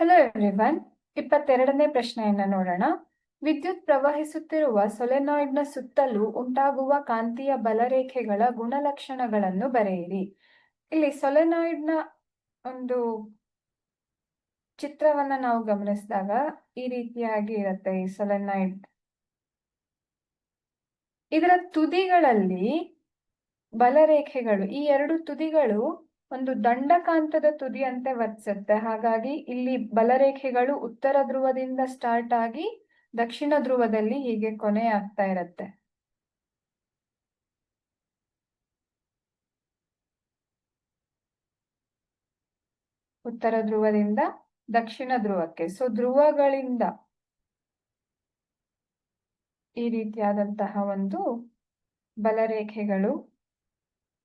Hello everyone ಇಪ್ಪತ್ತೆರಡನೇ ಪ್ರಶ್ನೆಯನ್ನ ನೋಡೋಣ. ವಿದ್ಯುತ್ ಪ್ರವಹಿಸುತ್ತಿರುವ ಸೊಲೆನಾಯ್ಡ್ನ ಸುತ್ತಲೂ ಉಂಟಾಗುವ ಕಾಂತೀಯ ಬಲರೇಖೆಗಳ ಗುಣಲಕ್ಷಣಗಳನ್ನು ಬರೆಯಿರಿ. ಇಲ್ಲಿ ಸೊಲೆನಾಯ್ಡ್ನ ಒಂದು ಚಿತ್ರವನ್ನ ನಾವು ಗಮನಿಸಿದಾಗ ಈ ರೀತಿಯಾಗಿ ಇರುತ್ತೆ ಈ ಸೊಲೆನಾಯ್ಡ್. ಇದರ ತುದಿಗಳಲ್ಲಿ ಬಲರೇಖೆಗಳು, ಈ ಎರಡು ತುದಿಗಳು ಒಂದು ದಂಡಕಾಂತದ ತುದಿಯಂತೆ ವರ್ತಿಸುತ್ತೆ. ಹಾಗಾಗಿ ಇಲ್ಲಿ ಬಲರೇಖೆಗಳು ಉತ್ತರ ಧ್ರುವದಿಂದ ಸ್ಟಾರ್ಟ್ ಆಗಿ ದಕ್ಷಿಣ ಧ್ರುವದಲ್ಲಿ ಹೀಗೆ ಕೊನೆ ಆಗ್ತಾ ಇರತ್ತೆ. ಉತ್ತರ ಧ್ರುವದಿಂದ ದಕ್ಷಿಣ ಧ್ರುವಕ್ಕೆ. ಸೊ ಧ್ರುವಗಳಿಂದ ಈ ರೀತಿಯಾದಂತಹ ಒಂದು ಬಲರೇಖೆಗಳು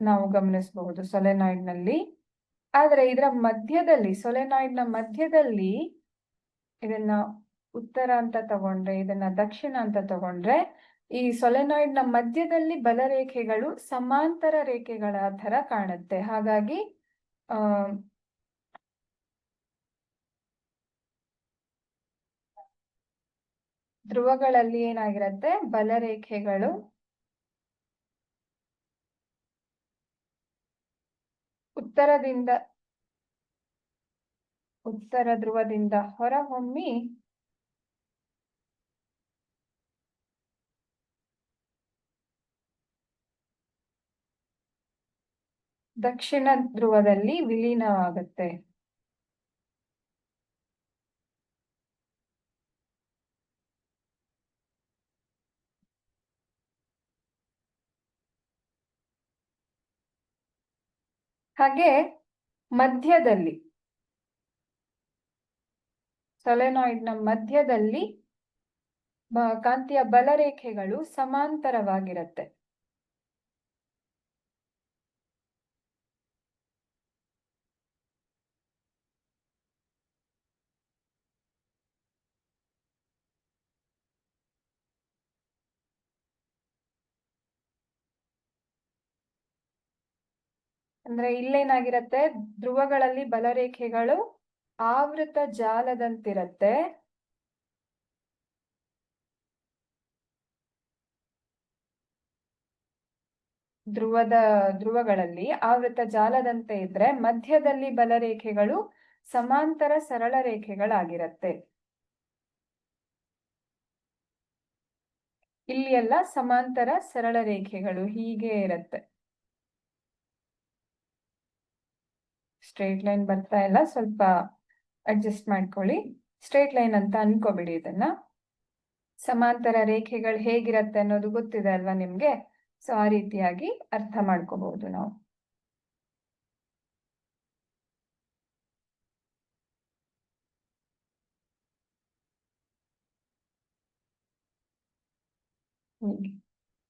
ನಾವು ಗಮನಿಸಬಹುದು ಸೊಲೆನಾಯ್ಡ್ನಲ್ಲಿ ಆದ್ರೆ ಇದರ ಮಧ್ಯದಲ್ಲಿ ಸೊಲೆನಾಯ್ಡ್ನ ಮಧ್ಯದಲ್ಲಿ ಇದನ್ನ ಉತ್ತರ ಅಂತ ತಗೊಂಡ್ರೆ, ಇದನ್ನ ದಕ್ಷಿಣ ಅಂತ ತಗೊಂಡ್ರೆ, ಈ ಸೊಲೆನಾಯ್ಡ್ನ ಮಧ್ಯದಲ್ಲಿ ಬಲರೇಖೆಗಳು ಸಮಾಂತರ ರೇಖೆಗಳ ತರ ಕಾಣುತ್ತೆ. ಹಾಗಾಗಿ, ಆ, ಧ್ರುವಗಳಲ್ಲಿ ಏನಾಗಿರತ್ತೆ? ಬಲರೇಖೆಗಳು ಉತ್ತರದಿಂದ ಉತ್ತರ ಧ್ರುವದಿಂದ ಹೊರಹೊಮ್ಮಿ. ದಕ್ಷಿಣ ಧ್ರುವದಲ್ಲಿ ವಿಲೀನವಾಗುತ್ತೆ. ಹಾಗೆ ಮಧ್ಯದಲ್ಲಿ ಸೊಲೆನಾಯ್ಡ್ನ ಮಧ್ಯದಲ್ಲಿ ಕಾಂತಿಯ ಬಲರೇಖೆಗಳು ಸಮಾಂತರವಾಗಿರುತ್ತೆ. ಅಂದ್ರೆ ಇಲ್ಲೇನಾಗಿರತ್ತೆ? ಧ್ರುವಗಳಲ್ಲಿ ಬಲರೇಖೆಗಳು ಆವೃತ ಜಾಲದಂತಿರತ್ತೆ. ಧ್ರುವದ, ಧ್ರುವಗಳಲ್ಲಿ ಆವೃತ ಜಾಲದಂತೆ ಇದ್ರೆ ಮಧ್ಯದಲ್ಲಿ ಬಲರೇಖೆಗಳು ಸಮಾಂತರ ಸರಳ ರೇಖೆಗಳಾಗಿರತ್ತೆ. ಇಲ್ಲಿ ಎಲ್ಲ ಸಮಾಂತರ ಸರಳ ರೇಖೆಗಳು ಹೀಗೆ ಇರತ್ತೆ. ಸ್ಟ್ರೇಟ್ ಲೈನ್ ಬರ್ತಾ ಇಲ್ಲ. ಸ್ವಲ್ಪ ಅಡ್ಜಸ್ಟ್ ಮಾಡ್ಕೊಳ್ಳಿ. ಸ್ಟ್ರೇಟ್ ಲೈನ್ ಅಂತ ಅನ್ಕೋಬಿಡಿ ಇದನ್ನ. ಸಮಾಂತರ ರೇಖೆಗಳು ಹೇಗಿರತ್ತೆ ಅನ್ನೋದು ಗೊತ್ತಿದೆ ಅಲ್ವಾ ನಿಮ್ಗೆ? ಸೊ ಆ ರೀತಿಯಾಗಿ ಅರ್ಥ ಮಾಡ್ಕೋಬಹುದು ನಾವು.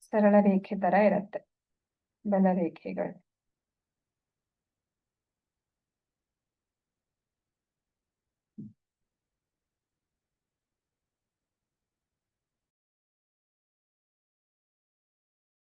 ಸರಳ ರೇಖೆ ತರ ಇರತ್ತೆ. ಬಲ ರೇಖೆಗಳು.